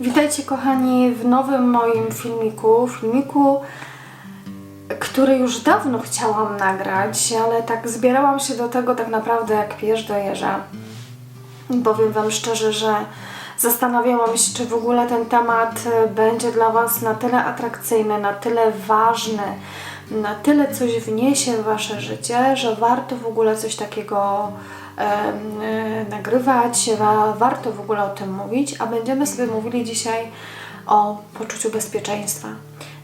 Witajcie kochani w nowym moim filmiku, filmiku, który już dawno chciałam nagrać, ale tak zbierałam się do tego tak naprawdę jak pierz do jeża. Powiem Wam szczerze, że zastanawiałam się, czy w ogóle ten temat e, będzie dla Was na tyle atrakcyjny, na tyle ważny, na tyle coś wniesie w Wasze życie, że warto w ogóle coś takiego nagrywać, wa, warto w ogóle o tym mówić, a będziemy sobie mówili dzisiaj o poczuciu bezpieczeństwa.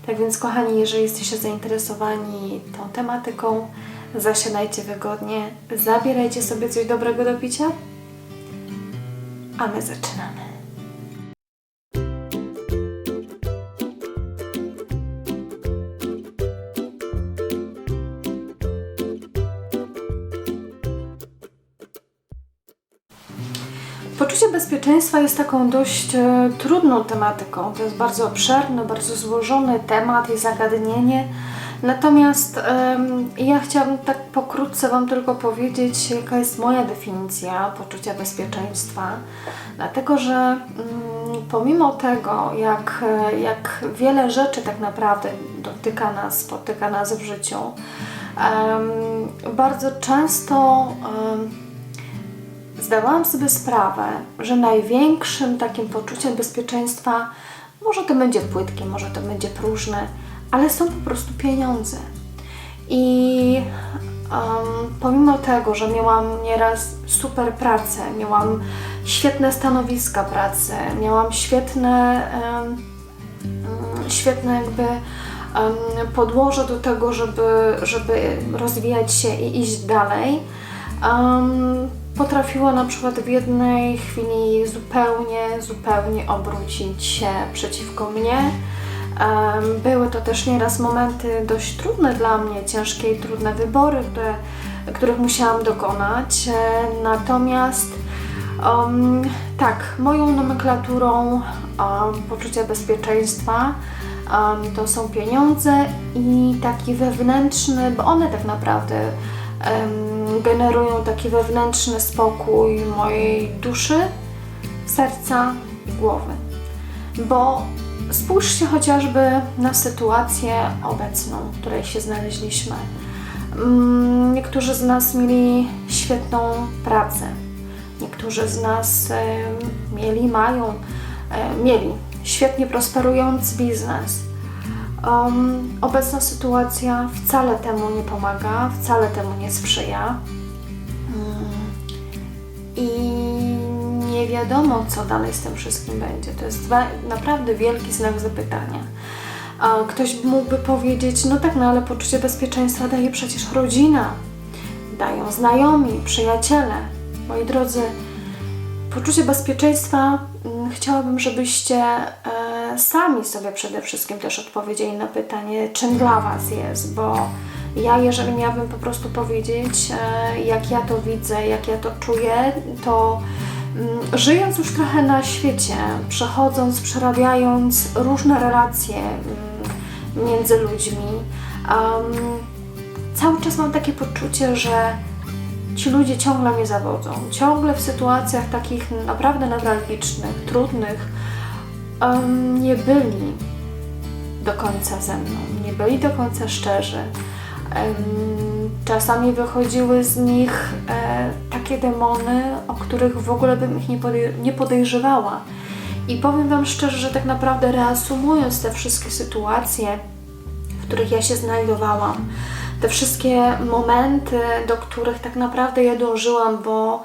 Tak więc, kochani, jeżeli jesteście zainteresowani tą tematyką, zasiadajcie wygodnie, zabierajcie sobie coś dobrego do picia, a my zaczynamy. Poczucie bezpieczeństwa jest taką dość e, trudną tematyką. To jest bardzo obszerny, bardzo złożony temat i zagadnienie. Natomiast ja chciałabym tak pokrótce Wam tylko powiedzieć, jaka jest moja definicja poczucia bezpieczeństwa. Dlatego, że mm, pomimo tego, jak, e, jak wiele rzeczy tak naprawdę dotyka nas, spotyka nas w życiu, bardzo często zdawałam sobie sprawę, że największym takim poczuciem bezpieczeństwa, może to będzie płytkie, może to będzie próżne, ale są po prostu pieniądze. I em, pomimo tego, że miałam nieraz super pracę, miałam świetne stanowiska pracy, miałam świetne, mm, świetne jakby em, podłoże do tego, żeby, żeby rozwijać się i iść dalej. Um, potrafiła na przykład w jednej chwili zupełnie, zupełnie obrócić się przeciwko mnie. Były to też nieraz momenty dość trudne dla mnie, ciężkie i trudne wybory, które, których musiałam dokonać. E, Natomiast um, tak, moją nomenklaturą um, poczucia bezpieczeństwa um, to są pieniądze i taki wewnętrzny, bo one tak naprawdę generują taki wewnętrzny spokój mojej duszy, serca i głowy. Bo spójrzcie chociażby na sytuację obecną, w której się znaleźliśmy. Mm, Niektórzy z nas mieli świetną pracę, niektórzy z nas mieli, mają, mieli świetnie prosperujący biznes. Um, obecna sytuacja wcale temu nie pomaga, wcale temu nie sprzyja. I nie wiadomo, co dalej z tym wszystkim będzie. To jest naprawdę wielki znak zapytania. Ktoś mógłby powiedzieć, no tak, no ale poczucie bezpieczeństwa daje przecież rodzina, dają znajomi, przyjaciele. Moi drodzy, Poczucie bezpieczeństwa chciałabym, żebyście e, sami sobie przede wszystkim też odpowiedzieli na pytanie, czym dla Was jest, bo ja, jeżeli miałabym po prostu powiedzieć, e, jak ja to widzę, jak ja to czuję, to mm, żyjąc już trochę na świecie, przechodząc, przerabiając różne relacje mm, między ludźmi, cały czas mam takie poczucie, że ci ludzie ciągle mnie zawodzą. Ciągle w sytuacjach takich naprawdę newralgicznych, trudnych, em, nie byli do końca ze mną, nie byli do końca szczerzy. Em, czasami wychodziły z nich e, takie demony, o których w ogóle bym ich nie, podej- nie podejrzewała. I powiem Wam szczerze, że tak naprawdę reasumując te wszystkie sytuacje, w których ja się znajdowałam, te wszystkie momenty, do których tak naprawdę ja dążyłam, bo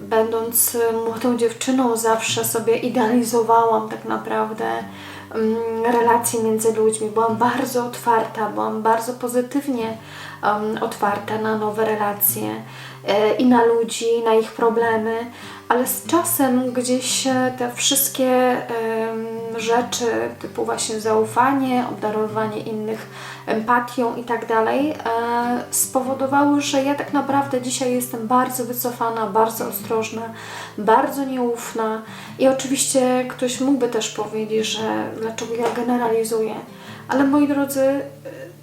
będąc młodą dziewczyną zawsze sobie idealizowałam tak naprawdę em, relacje między ludźmi. Byłam bardzo otwarta, byłam bardzo pozytywnie otwarta na nowe relacje e, i na ludzi, na ich problemy, ale z czasem gdzieś e, te wszystkie rzeczy typu właśnie zaufanie, obdarowanie innych empatią i tak dalej e, spowodowały, że ja tak naprawdę dzisiaj jestem bardzo wycofana, bardzo ostrożna, bardzo nieufna i oczywiście ktoś mógłby też powiedzieć, że dlaczego ja generalizuję, ale moi drodzy,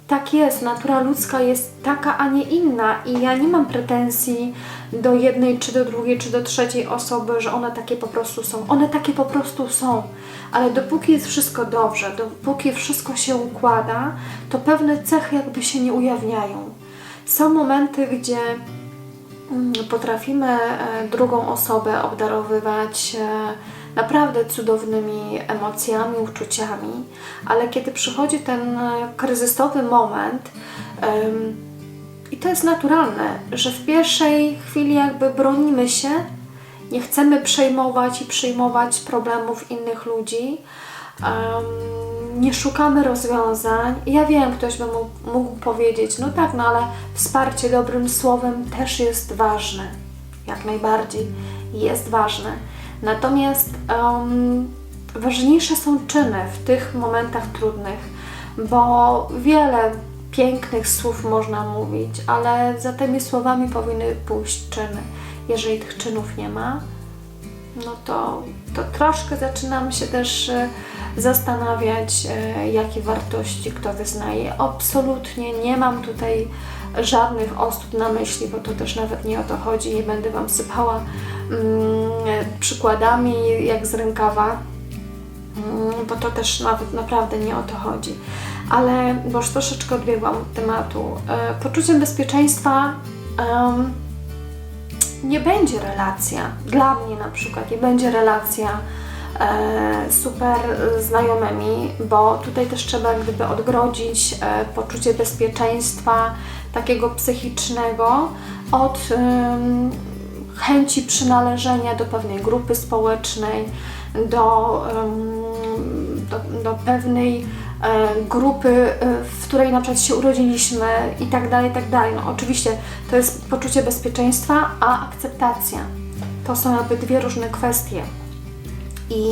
tak jest, natura ludzka jest taka, a nie inna i ja nie mam pretensji do jednej, czy do drugiej, czy do trzeciej osoby, że one takie po prostu są. One takie po prostu są, ale dopóki jest wszystko dobrze, dopóki wszystko się układa, to pewne cechy jakby się nie ujawniają. Są momenty, gdzie mm, potrafimy e, drugą osobę obdarowywać e, naprawdę cudownymi emocjami, uczuciami, ale kiedy przychodzi ten e, kryzysowy moment, i to jest naturalne, że w pierwszej chwili jakby bronimy się, nie chcemy przejmować i przyjmować problemów innych ludzi, em, nie szukamy rozwiązań. Ja wiem, ktoś by mógł, mógł powiedzieć, no tak, no ale wsparcie dobrym słowem też jest ważne. Jak najbardziej jest ważne. Natomiast em, ważniejsze są czyny w tych momentach trudnych, bo wiele pięknych słów można mówić, ale za tymi słowami powinny pójść czyny. Jeżeli tych czynów nie ma, no to, to troszkę zaczynam się też e, zastanawiać, e, jakie wartości kto wyznaje. Absolutnie nie mam tutaj żadnych osób na myśli, bo to też nawet nie o to chodzi. Nie będę Wam sypała przykładami jak z rękawa, mm, bo to też nawet naprawdę nie o to chodzi. Ale, bo już troszeczkę odbiegłam od tematu, e, poczuciem bezpieczeństwa em, nie będzie relacja, dla mnie na przykład, nie będzie relacja e, super znajomymi, bo tutaj też trzeba gdyby odgrodzić e, poczucie bezpieczeństwa takiego psychicznego od em, chęci przynależenia do pewnej grupy społecznej, do, do, do pewnej e, grupy, e, w której na przykład się urodziliśmy i tak dalej, i tak dalej. No, oczywiście to jest poczucie bezpieczeństwa, a akceptacja. To są jakby dwie różne kwestie. I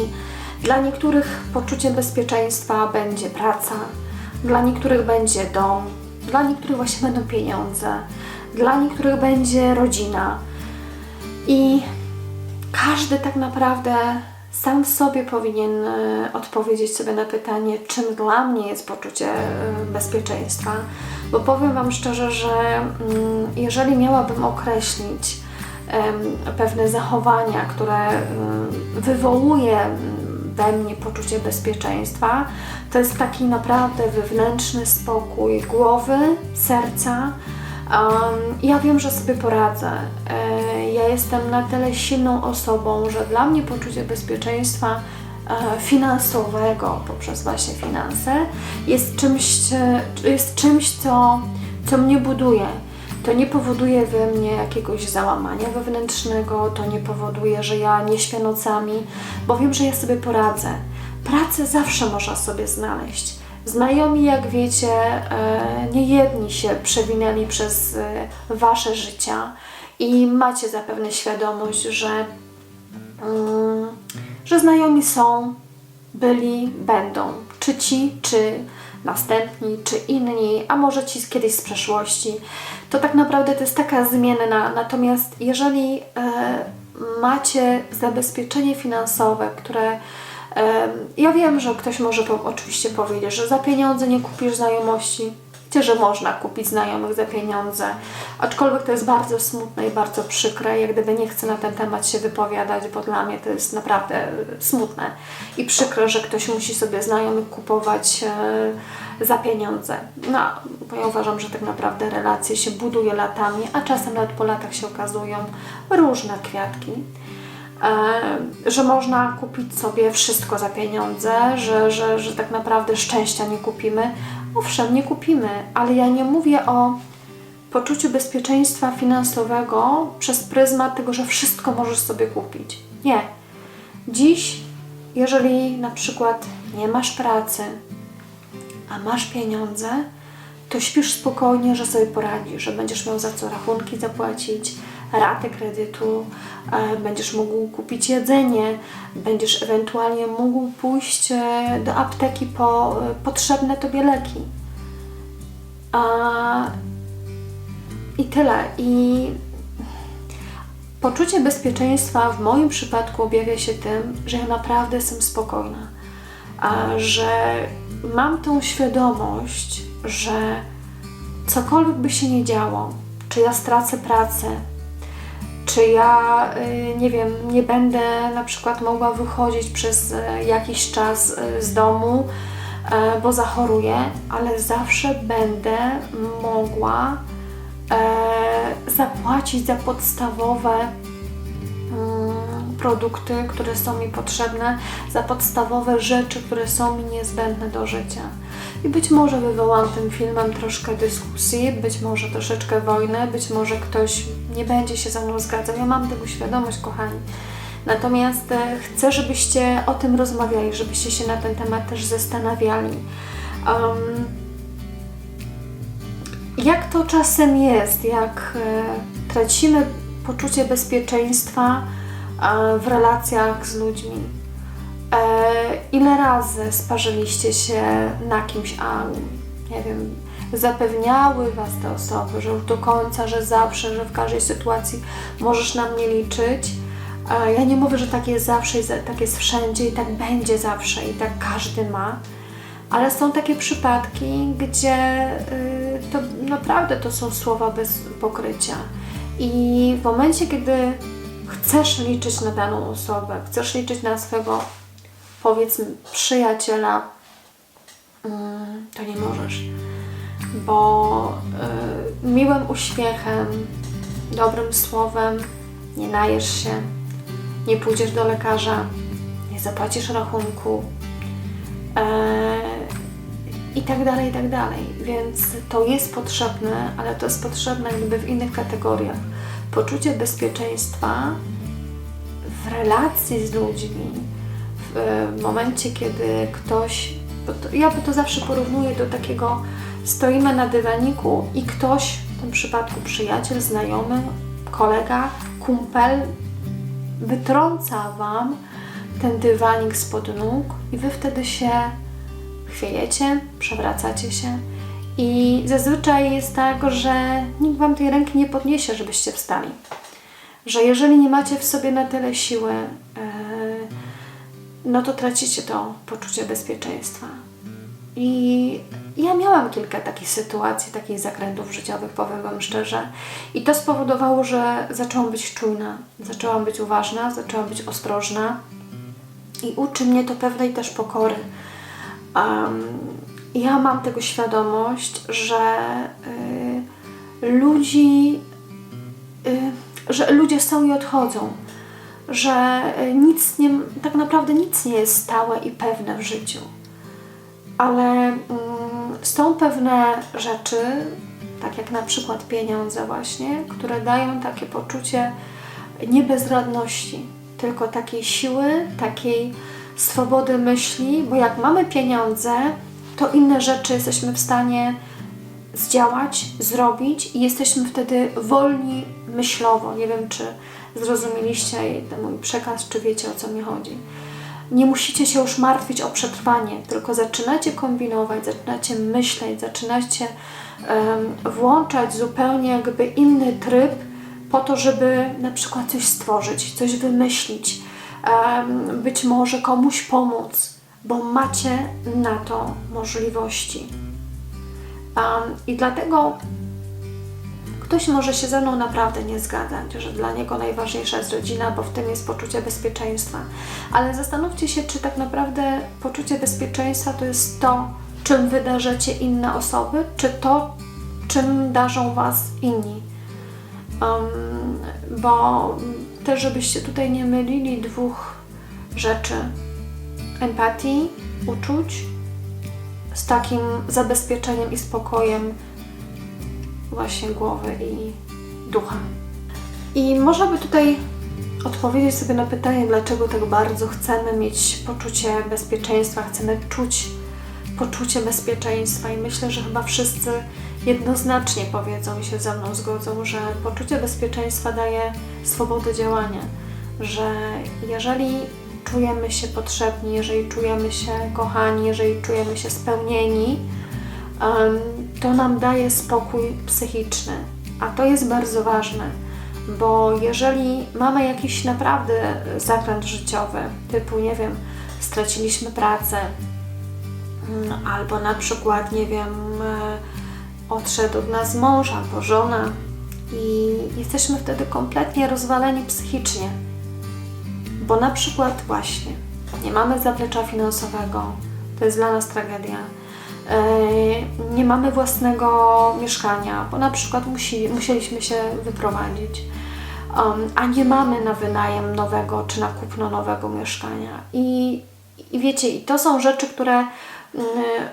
dla niektórych poczuciem bezpieczeństwa będzie praca, dla niektórych będzie dom, dla niektórych właśnie będą pieniądze, dla niektórych będzie rodzina. I każdy tak naprawdę sam w sobie powinien e, odpowiedzieć sobie na pytanie, czym dla mnie jest poczucie e, bezpieczeństwa. Bo powiem Wam szczerze, że mm, jeżeli miałabym określić pewne zachowania, które em, wywołuje mm, we mnie poczucie bezpieczeństwa, to jest taki naprawdę wewnętrzny spokój głowy, serca. Ja wiem, że sobie poradzę. Ja jestem na tyle silną osobą, że dla mnie poczucie bezpieczeństwa e, finansowego poprzez właśnie finanse jest czymś, e, jest czymś co, co mnie buduje. To nie powoduje we mnie jakiegoś załamania wewnętrznego, to nie powoduje, że ja nie śpię nocami, bo wiem, że ja sobie poradzę. Pracę zawsze można sobie znaleźć. Znajomi, jak wiecie, e, nie jedni się przewinęli przez Wasze życia i macie zapewne świadomość, że, mm, że znajomi są, byli, będą. Czy ci, czy następni, czy inni, a może ci kiedyś z przeszłości. To tak naprawdę to jest taka zmienna. Natomiast jeżeli e, macie zabezpieczenie finansowe, które em, ja wiem, że ktoś może oczywiście powiedzieć, że za pieniądze nie kupisz znajomości. Wiecie, że można kupić znajomych za pieniądze, aczkolwiek to jest bardzo smutne i bardzo przykre. Jak gdyby nie chcę na ten temat się wypowiadać, bo dla mnie to jest naprawdę smutne i przykre, że ktoś musi sobie znajomych kupować e, za pieniądze. No, bo ja uważam, że tak naprawdę relacje się buduje latami, a czasem nawet po latach się okazują różne kwiatki e, że można kupić sobie wszystko za pieniądze, że, że, że tak naprawdę szczęścia nie kupimy. Owszem, nie kupimy, ale ja nie mówię o poczuciu bezpieczeństwa finansowego przez pryzmat tego, że wszystko możesz sobie kupić. Nie. Dziś, jeżeli na przykład nie masz pracy, a masz pieniądze, to śpisz spokojnie, że sobie poradzisz, że będziesz miał za co rachunki zapłacić, ratę kredytu, e, będziesz mógł kupić jedzenie, będziesz ewentualnie mógł pójść e, do apteki po e, potrzebne tobie leki. I tyle. I poczucie bezpieczeństwa w moim przypadku objawia się tym, że ja naprawdę jestem spokojna, że mam tą świadomość, że cokolwiek by się nie działo, czy ja stracę pracę, czy ja, y, nie wiem, nie będę na przykład mogła wychodzić przez y, jakiś czas y, z domu, bo zachoruję, ale zawsze będę mogła zapłacić za podstawowe produkty, które są mi potrzebne, za podstawowe rzeczy, które są mi niezbędne do życia. I być może wywołam tym filmem troszkę dyskusji, być może troszeczkę wojny, być może ktoś nie będzie się ze mną zgadzał. Ja mam tego świadomość, kochani. Natomiast e, chcę, żebyście o tym rozmawiali, żebyście się na ten temat też zastanawiali. Um, jak to czasem jest, jak e, tracimy poczucie bezpieczeństwa w relacjach z ludźmi? E, ile razy sparzyliście się na kimś, a nie wiem, zapewniały Was te osoby, że już do końca, że zawsze, że w każdej sytuacji możesz na mnie liczyć. E, ja nie mówię, że tak jest zawsze i tak jest wszędzie i tak będzie zawsze i tak każdy ma, ale są takie przypadki, gdzie y, to naprawdę to są słowa bez pokrycia. I w momencie, kiedy chcesz liczyć na daną osobę, chcesz liczyć na swego powiedzmy przyjaciela, mm, to nie możesz, bo y, miłym uśmiechem, dobrym słowem nie najesz się, nie pójdziesz do lekarza, nie zapłacisz rachunku e, i tak dalej, i tak dalej. Więc to jest potrzebne, ale to jest potrzebne jakby w innych kategoriach. Poczucie bezpieczeństwa w relacji z ludźmi, w e, momencie, kiedy ktoś, to, ja to zawsze porównuję do takiego, stoimy na dywaniku i ktoś, w tym przypadku przyjaciel, znajomy, kolega, kumpel, wytrąca Wam ten dywanik spod nóg i Wy wtedy się chwiejecie, przewracacie się i zazwyczaj jest tak, że nikt Wam tej ręki nie podniesie, żebyście wstali. Że jeżeli nie macie w sobie na tyle siły, yy, no to tracicie to poczucie bezpieczeństwa. I ja miałam kilka takich sytuacji, takich zakrętów życiowych, powiem Wam szczerze. I to spowodowało, że zaczęłam być czujna, zaczęłam być uważna, zaczęłam być ostrożna. I uczy mnie to pewnej też pokory. Um, ja mam tego świadomość, że y, ludzi, y, że ludzie są i odchodzą, że y, nic nie, tak naprawdę nic nie jest stałe i pewne w życiu. Ale mm, są pewne rzeczy, tak jak na przykład pieniądze właśnie, które dają takie poczucie nie bezradności, tylko takiej siły, takiej swobody myśli, bo jak mamy pieniądze, to inne rzeczy jesteśmy w stanie zdziałać, zrobić i jesteśmy wtedy wolni myślowo. Nie wiem, czy zrozumieliście mój przekaz, czy wiecie o co mi chodzi. Nie musicie się już martwić o przetrwanie, tylko zaczynacie kombinować, zaczynacie myśleć, zaczynacie um, włączać zupełnie jakby inny tryb po to, żeby na przykład coś stworzyć, coś wymyślić, um, być może komuś pomóc, bo macie na to możliwości. Um, I dlatego ktoś może się ze mną naprawdę nie zgadzać, że dla niego najważniejsza jest rodzina, bo w tym jest poczucie bezpieczeństwa. Ale zastanówcie się, czy tak naprawdę poczucie bezpieczeństwa to jest to, czym wydarzacie inne osoby, czy to, czym darzą Was inni. Um, bo też, żebyście tutaj nie mylili dwóch rzeczy: empatii, uczuć z takim zabezpieczeniem i spokojem właśnie głowy i ducha. I można by tutaj odpowiedzieć sobie na pytanie, dlaczego tak bardzo chcemy mieć poczucie bezpieczeństwa, chcemy czuć poczucie bezpieczeństwa i myślę, że chyba wszyscy jednoznacznie powiedzą i się ze mną zgodzą, że poczucie bezpieczeństwa daje swobodę działania, że jeżeli czujemy się potrzebni, jeżeli czujemy się kochani, jeżeli czujemy się spełnieni, to nam daje spokój psychiczny. A to jest bardzo ważne, bo jeżeli mamy jakiś naprawdę zakręt życiowy, typu, nie wiem, straciliśmy pracę, Mm, Albo na przykład, nie wiem, e, odszedł od nas mąż albo żona i jesteśmy wtedy kompletnie rozwaleni psychicznie. Bo na przykład właśnie nie mamy zaplecza finansowego, to jest dla nas tragedia. E, Nie mamy własnego mieszkania, bo na przykład musi, musieliśmy się wyprowadzić, um, a nie mamy na wynajem nowego czy na kupno nowego mieszkania. I, i wiecie, i to są rzeczy, które mm,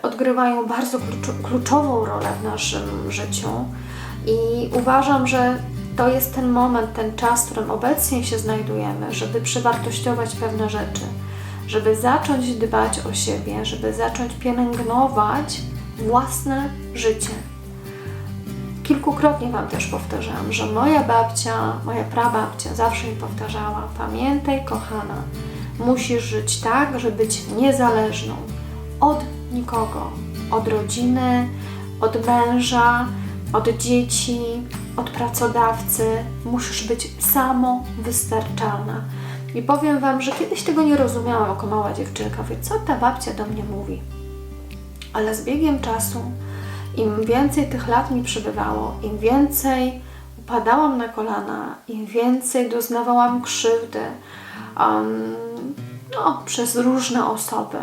odgrywają bardzo kluczo- kluczową rolę w naszym życiu. I uważam, że to jest ten moment, ten czas, w którym obecnie się znajdujemy, żeby przewartościować pewne rzeczy, żeby zacząć dbać o siebie, żeby zacząć pielęgnować własne życie. Kilkukrotnie Wam też powtarzałam, że moja babcia, moja prababcia zawsze mi powtarzała: Pamiętaj, kochana, musisz żyć tak, żeby być niezależną od nikogo, od rodziny, od męża, od dzieci, od pracodawcy. Musisz być samowystarczalna. I powiem Wam, że kiedyś tego nie rozumiałam jako mała dziewczynka. Wie, co ta babcia do mnie mówi? Ale z biegiem czasu, im więcej tych lat mi przybywało, im więcej upadałam na kolana, im więcej doznawałam krzywdy um, no, przez różne osoby,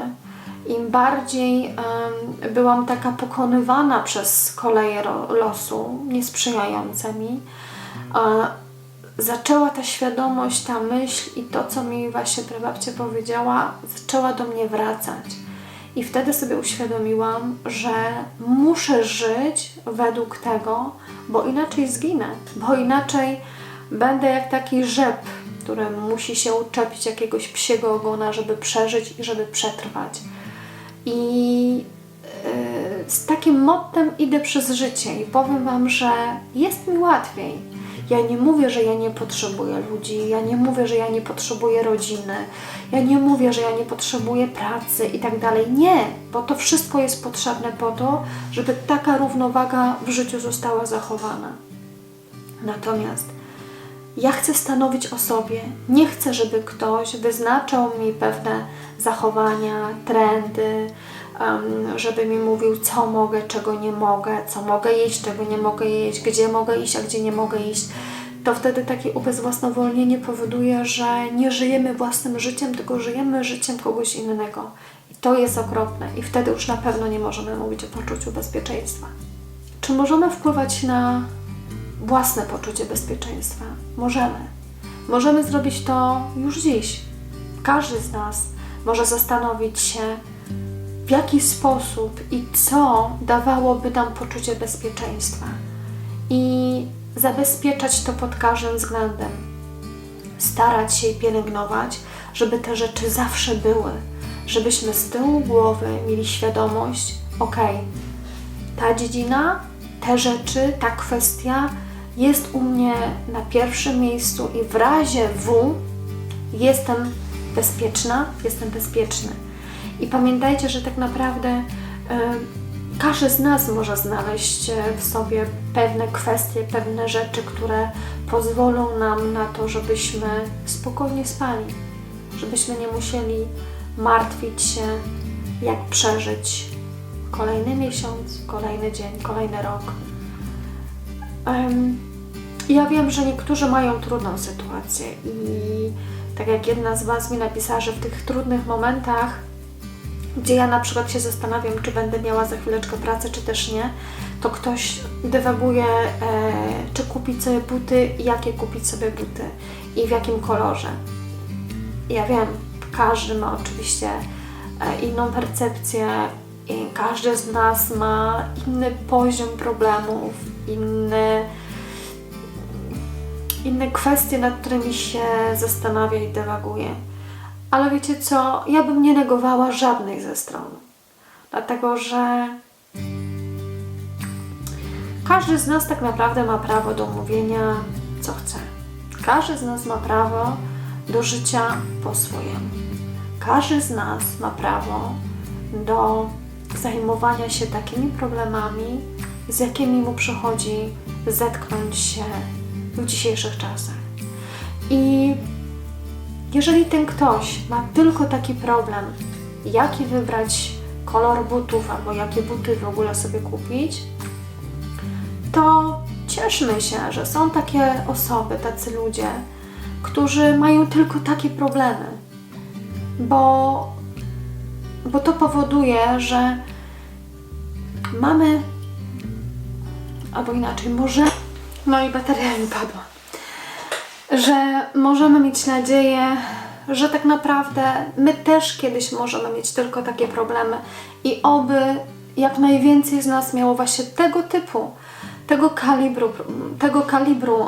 im bardziej em, byłam taka pokonywana przez koleje losu, niesprzyjające mi, zaczęła ta świadomość, ta myśl i to, co mi właśnie prababcia powiedziała, zaczęła do mnie wracać. I wtedy sobie uświadomiłam, że muszę żyć według tego, bo inaczej zginę, bo inaczej będę jak taki rzep, który musi się uczepić jakiegoś psiego ogona, żeby przeżyć i żeby przetrwać. I yy, z takim mottem idę przez życie i powiem Wam, że jest mi łatwiej. Ja nie mówię, że ja nie potrzebuję ludzi, ja nie mówię, że ja nie potrzebuję rodziny, ja nie mówię, że ja nie potrzebuję pracy i tak dalej. Nie, bo to wszystko jest potrzebne po to, żeby taka równowaga w życiu została zachowana. Natomiast ja chcę stanowić o sobie. Nie chcę, żeby ktoś wyznaczał mi pewne zachowania, trendy, żeby mi mówił, co mogę, czego nie mogę, co mogę jeść, czego nie mogę jeść, gdzie mogę iść, a gdzie nie mogę iść. To wtedy takie ubezwłasnowolnienie powoduje, że nie żyjemy własnym życiem, tylko żyjemy życiem kogoś innego. I to jest okropne. I wtedy już na pewno nie możemy mówić o poczuciu bezpieczeństwa. Czy możemy wpływać na własne poczucie bezpieczeństwa. Możemy. Możemy zrobić to już dziś. Każdy z nas może zastanowić się, w jaki sposób i co dawałoby nam poczucie bezpieczeństwa i zabezpieczać to pod każdym względem. Starać się i pielęgnować, żeby te rzeczy zawsze były, żebyśmy z tyłu głowy mieli świadomość, ok, ta dziedzina, te rzeczy, ta kwestia jest u mnie na pierwszym miejscu i w razie W jestem bezpieczna, jestem bezpieczny. I pamiętajcie, że tak naprawdę e, każdy z nas może znaleźć e, w sobie pewne kwestie, pewne rzeczy, które pozwolą nam na to, żebyśmy spokojnie spali, żebyśmy nie musieli martwić się, jak przeżyć kolejny miesiąc, kolejny dzień, kolejny rok. Em, ja wiem, że niektórzy mają trudną sytuację i tak jak jedna z Was mi napisała, że w tych trudnych momentach, gdzie ja na przykład się zastanawiam, czy będę miała za chwileczkę pracę, czy też nie, to ktoś dywaguje, e, czy kupić sobie buty, jakie kupić sobie buty i w jakim kolorze. Ja wiem, każdy ma oczywiście e, inną percepcję każdy z nas ma inny poziom problemów, inny, inne kwestie, nad którymi się zastanawia i dywaguje. Ale wiecie co? Ja bym nie negowała żadnej ze stron. Dlatego, że każdy z nas tak naprawdę ma prawo do mówienia, co chce. Każdy z nas ma prawo do życia po swojemu. Każdy z nas ma prawo do zajmowania się takimi problemami, z jakimi mu przychodzi zetknąć się w dzisiejszych czasach. I jeżeli ten ktoś ma tylko taki problem, jaki wybrać kolor butów albo jakie buty w ogóle sobie kupić, to cieszmy się, że są takie osoby, tacy ludzie, którzy mają tylko takie problemy, bo, bo to powoduje, że mamy, albo inaczej, może. No i bateria mi padła. Że możemy mieć nadzieję, że tak naprawdę my też kiedyś możemy mieć tylko takie problemy i oby jak najwięcej z nas miało właśnie tego typu, tego kalibru, tego kalibru e,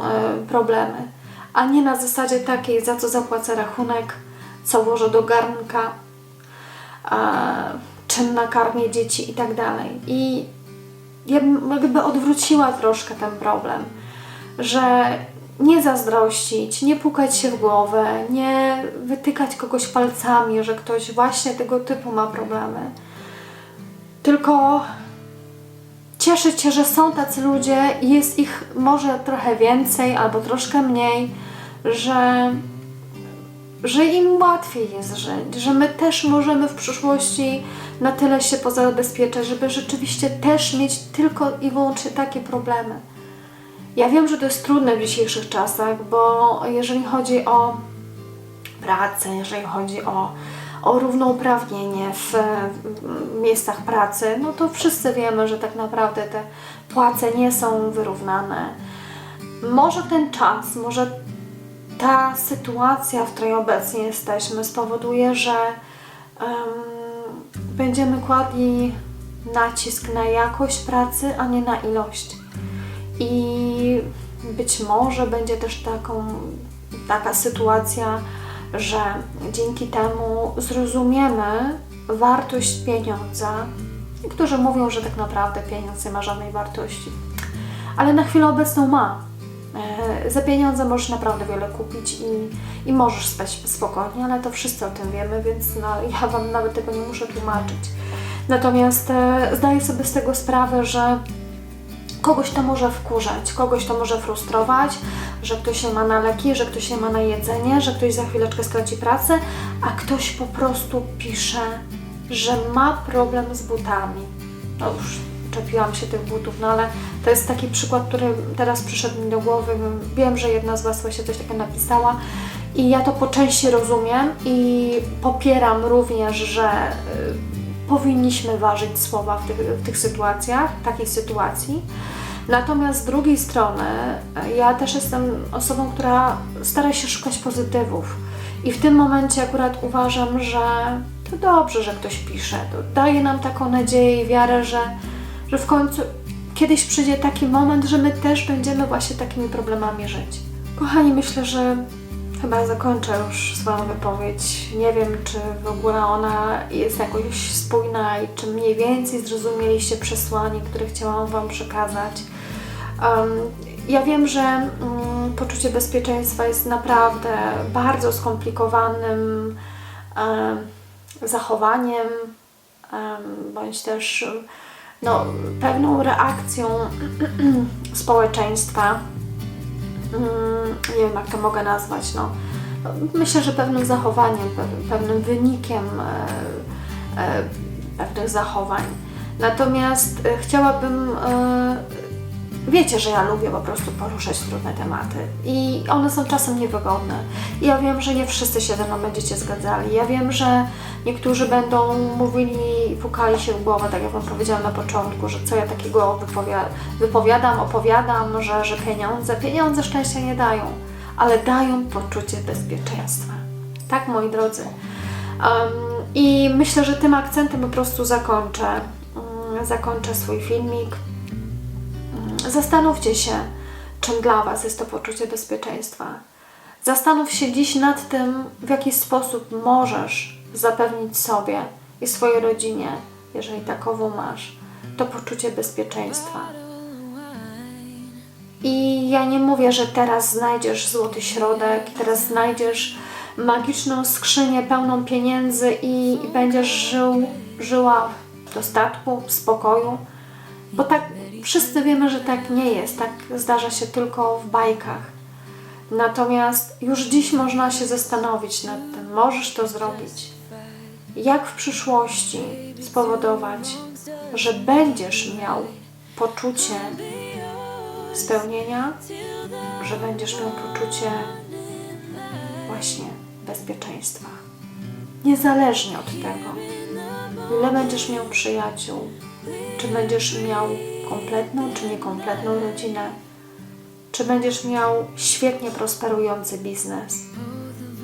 problemy, a nie na zasadzie takiej, za co zapłacę rachunek, co włożę do garnka, czym nakarmię dzieci i tak dalej. I ja bym jakby odwróciła troszkę ten problem, że nie zazdrościć, nie pukać się w głowę, nie wytykać kogoś palcami, że ktoś właśnie tego typu ma problemy. Tylko cieszyć się, że są tacy ludzie i jest ich może trochę więcej albo troszkę mniej, że, że im łatwiej jest żyć, że my też możemy w przyszłości na tyle się pozabezpieczać, żeby rzeczywiście też mieć tylko i wyłącznie takie problemy. Ja wiem, że to jest trudne w dzisiejszych czasach, bo jeżeli chodzi o pracę, jeżeli chodzi o, o równouprawnienie w, w miejscach pracy, no to wszyscy wiemy, że tak naprawdę te płace nie są wyrównane. Może ten czas, może ta sytuacja, w której obecnie jesteśmy, spowoduje, że em, będziemy kładli nacisk na jakość pracy, a nie na ilość. I być może będzie też taką, taka sytuacja, że dzięki temu zrozumiemy wartość pieniądza. Niektórzy mówią, że tak naprawdę pieniądz nie ma żadnej wartości, ale na chwilę obecną ma. E, Za pieniądze możesz naprawdę wiele kupić i, i możesz spać spokojnie, ale to wszyscy o tym wiemy, więc no, ja Wam nawet tego nie muszę tłumaczyć. Natomiast e, zdaję sobie z tego sprawę, że kogoś to może wkurzać, kogoś to może frustrować, że ktoś nie ma na leki, że ktoś nie ma na jedzenie, że ktoś za chwileczkę straci pracę, a ktoś po prostu pisze, że ma problem z butami. No już czepiłam się tych butów, no ale to jest taki przykład, który teraz przyszedł mi do głowy. Wiem, że jedna z Was właśnie coś takiego napisała i ja to po części rozumiem i popieram również, że y, powinniśmy ważyć słowa w tych, w tych sytuacjach, takiej sytuacji. Natomiast z drugiej strony, e, ja też jestem osobą, która stara się szukać pozytywów. I w tym momencie akurat uważam, że to dobrze, że ktoś pisze. To daje nam taką nadzieję i wiarę, że, że w końcu kiedyś przyjdzie taki moment, że my też będziemy właśnie takimi problemami żyć. Kochani, myślę, że chyba zakończę już swoją wypowiedź. Nie wiem, czy w ogóle ona jest jakoś spójna i czy mniej więcej zrozumieliście przesłanie, które chciałam Wam przekazać. Um, ja wiem, że mm, poczucie bezpieczeństwa jest naprawdę bardzo skomplikowanym em, zachowaniem, em, bądź też no, pewną reakcją społeczeństwa. Mm, nie wiem, jak to mogę nazwać. No. Myślę, że pewnym zachowaniem, pe- pewnym wynikiem e, e, pewnych zachowań. Natomiast e, chciałabym Wiecie, że ja lubię po prostu poruszać trudne tematy i one są czasem niewygodne. Ja wiem, że nie wszyscy się ze mną będziecie zgadzali. Ja wiem, że niektórzy będą mówili, pukali się w głowę, tak jak Wam powiedziałam na początku, że co ja takiego wypowiadam, wypowiadam opowiadam, że, że pieniądze, pieniądze szczęścia nie dają, ale dają poczucie bezpieczeństwa. Tak, moi drodzy. Um, I myślę, że tym akcentem po prostu zakończę, um, zakończę swój filmik. Zastanówcie się, czym dla Was jest to poczucie bezpieczeństwa. Zastanów się dziś nad tym, w jaki sposób możesz zapewnić sobie i swojej rodzinie, jeżeli takową masz, to poczucie bezpieczeństwa. I ja nie mówię, że teraz znajdziesz złoty środek, teraz znajdziesz magiczną skrzynię pełną pieniędzy i, i będziesz żył, żyła w dostatku, w spokoju, bo tak wszyscy wiemy, że tak nie jest, tak zdarza się tylko w bajkach. Natomiast już dziś można się zastanowić nad tym, możesz to zrobić. jak w przyszłości spowodować, że będziesz miał poczucie spełnienia, że będziesz miał poczucie właśnie bezpieczeństwa. Niezależnie od tego, ile będziesz miał przyjaciół, czy będziesz miał kompletną czy niekompletną rodzinę, czy będziesz miał świetnie prosperujący biznes,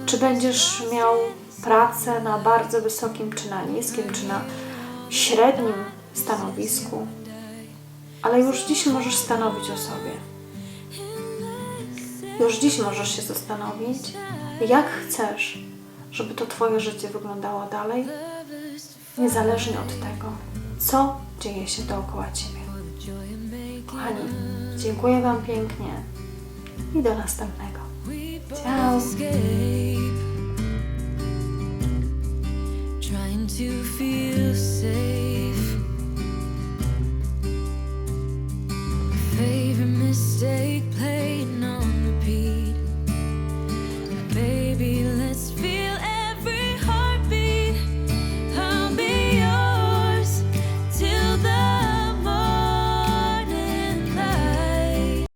czy będziesz miał pracę na bardzo wysokim, czy na niskim, czy na średnim stanowisku, ale już dziś możesz stanowić o sobie. Już dziś możesz się zastanowić, jak chcesz, żeby to Twoje życie wyglądało dalej, niezależnie od tego, co dzieje się dookoła Ciebie. Kochani, dziękuję Wam pięknie i do następnego. Ciao! Trying to feel safe. Favorite mistake.